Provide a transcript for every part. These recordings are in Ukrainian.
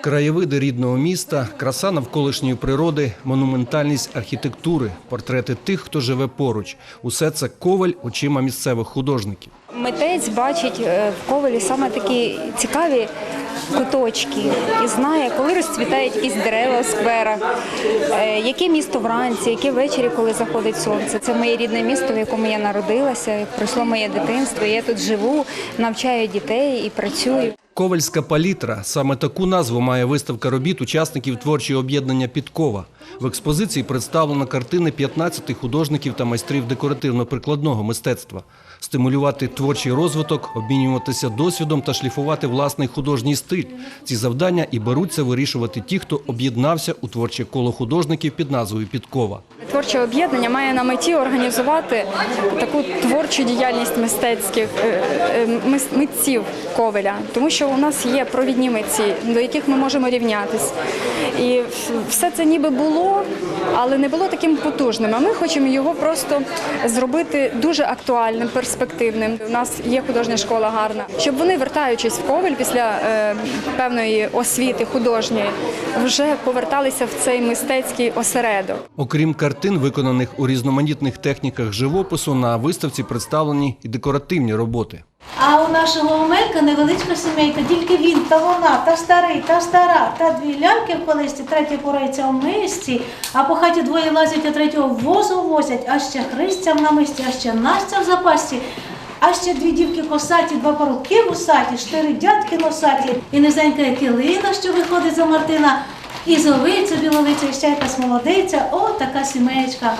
Краєвиди рідного міста, краса навколишньої природи, монументальність архітектури, портрети тих, хто живе поруч. Усе це коваль очима місцевих художників. Митець бачить е, в ковалі саме такі цікаві куточки і знає, коли розцвітають якісь дерева в скверах, е, яке місто вранці, яке ввечері, коли заходить сонце. Це моє рідне місто, в якому я народилася, пройшло моє дитинство. Я тут живу, навчаю дітей і працюю. Ковальська палітра саме таку назву має виставка робіт учасників творчого об'єднання Підкова. В експозиції представлено картини 15 художників та майстрів декоративно-прикладного мистецтва. Стимулювати творчий розвиток, обмінюватися досвідом та шліфувати власний художній стиль. Ці завдання і беруться вирішувати ті, хто об'єднався у творче коло художників під назвою Підкова. Творче об'єднання має на меті організувати таку творчу діяльність мистецьких е, е, митців Ковеля, тому що у нас є провідні митці, до яких ми можемо рівнятись. І все це ніби було, але не було таким потужним. А ми хочемо його просто зробити дуже актуальним, перспективним. У нас є художня школа гарна, щоб вони, вертаючись в Ковель після е, певної освіти художньої, вже поверталися в цей мистецький осередок. Окрім картин, виконаних у різноманітних техніках живопису, на виставці представлені і декоративні роботи. А у нашого Омелька невеличка сімейка, тільки він, та вона, та старий, та стара, та дві ляльки в колисці, третя порається в мисці, а по хаті двоє лазять, а третього возу возять, а ще Христя в намисті, а ще Настя в запасі, а ще дві дівки косаті, два парубки вусаті, чотири дядьки носаті, і низенька килина, що виходить за Мартина, і зовиця, біловиця, і ще якась молодиця. О, така сімеєчка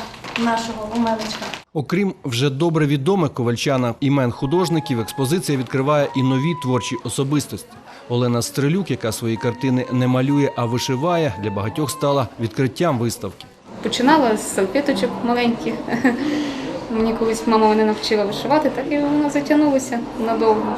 нашого Омелечка. Окрім вже добре відомих ковальчанам імен художників, експозиція відкриває і нові творчі особистості. Олена Стрелюк, яка свої картини не малює, а вишиває, для багатьох стала відкриттям виставки. Починала з салфеточок маленьких. Мені колись мама мене навчила вишивати, так і воно затягнулося надовго.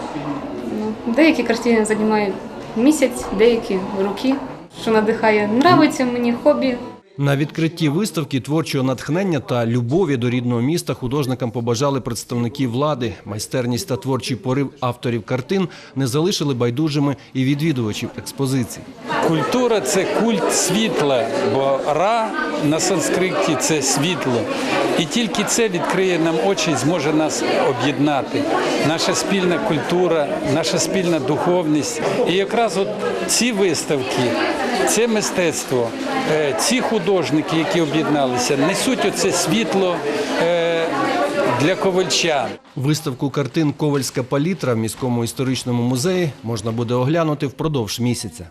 Ну, Деякі картини займають місяць, деякі роки, що надихає. Нравиться мені хобі. На відкритті виставки творчого натхнення та любові до рідного міста художникам побажали представники влади. Майстерність та творчий порив авторів картин не залишили байдужими і відвідувачів експозиції. Культура це культ світла, бо ра на санскриті це світло. І тільки це відкриє нам очі і зможе нас об'єднати. Наша спільна культура, наша спільна духовність. І якраз от ці виставки, це мистецтво, е, ці художники, які об'єдналися, несуть оце світло е, для ковальчан. Виставку картин Ковальська палітра в міському історичному музеї можна буде оглянути впродовж місяця.